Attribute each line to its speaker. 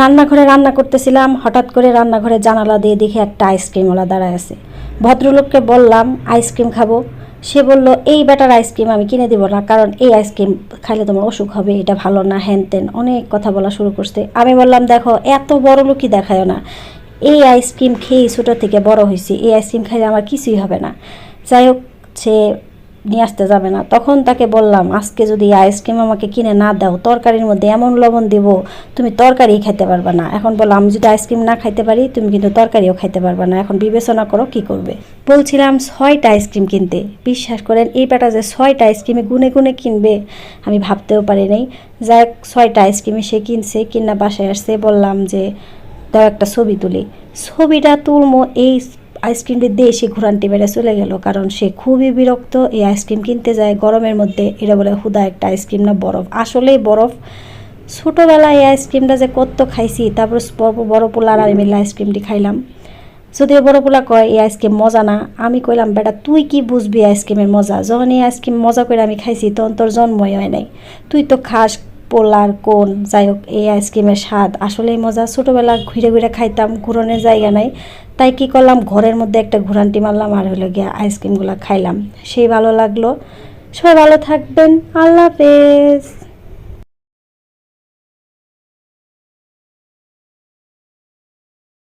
Speaker 1: রান্নাঘরে রান্না করতেছিলাম, হঠাৎ করে রান্নাঘরে জানালা দিয়ে দেখে একটা আইসক্রিমওয়ালা দাঁড়ায় আছে। ভদ্রলোককে বললাম, আইসক্রিম খাব? সে বলল, এই ব্যাটার আইসক্রিম আমি কিনে দিব না, কারণ এই আইসক্রিম খাইলে তোমার অসুখ হবে, এটা ভালো না, হ্যান ত্যান। অনেক কথা বলা শুরু করছে। আমি বললাম, দেখো, এত বড় লোকই দেখায় না। এই আইসক্রিম খেয়েই ছোটো থেকে বড় হয়েছি, এই আইসক্রিম খাইলে আমার কিছুই হবে না। যাই হোক, সে নিয়ে আসতে যাবে না। তখন তাকে বললাম, আজকে যদি আইসক্রিম আমাকে কিনে না দাও, তরকারির মধ্যে এমন লবণ দিব, তুমি তরকারি খাইতে পারবে না। এখন বলো আমি যদি আইসক্রিম না খাইতে পারি, তুমি কিন্তু তরকারিও খাইতে পারবে না। এখন বিবেচনা করো কি করবে। বলছিলাম, ছয়টা আইসক্রিম কিনতে। বিশ্বাস করেন, এই ব্যাটা যে ছয়টা আইসক্রিমে গুনে গুনে কিনবে, আমি ভাবতেও পারি নাই। যাই ছয়টা আইসক্রিমে সে কিনছে, কিনা বাসায় আসছে, বললাম যে, দাও একটা ছবি তুলি। ছবিটা তুলমো, এই আইসক্রিমটি দিয়ে সে ঘোরানটি বেড়ে চলে গেল, কারণ সে খুবই বিরক্ত। এই আইসক্রিম কিনতে যায়, গরমের মধ্যে এটা বলে, হুদা, একটা আইসক্রিম না, বরফ। আসলেই বরফ। ছোটোবেলায় এই আইসক্রিমটা যে কত খাইছি, তারপর বড় পোলার আর মিলে আইসক্রিমটি খাইলাম। যদিও বড় পোলা কয়, এই আইসক্রিম মজা না। আমি কইলাম, বেটা, তুই কি বুঝবি আইসক্রিমের মজা? যখন এই আইসক্রিম মজা করে আমি খাইছি, তখন তোর জন্মই হয় নাই। তুই তো খাস পোলার কোন, যাই হোক, এই আইসক্রিমের স্বাদ। আসলেই মজা। ছোটোবেলা ঘুরে ঘুরে খাইতাম, ঘুরনের জায়গা নাই। তাই কি করলাম? ঘরের মধ্যে একটা ঘুরানটি মারলাম আর হলো গিয়া আইসক্রিমগুলো খাইলাম। সেই ভালো লাগল। সবাই ভালো থাকবেন। আল্লাহ হাফেজ।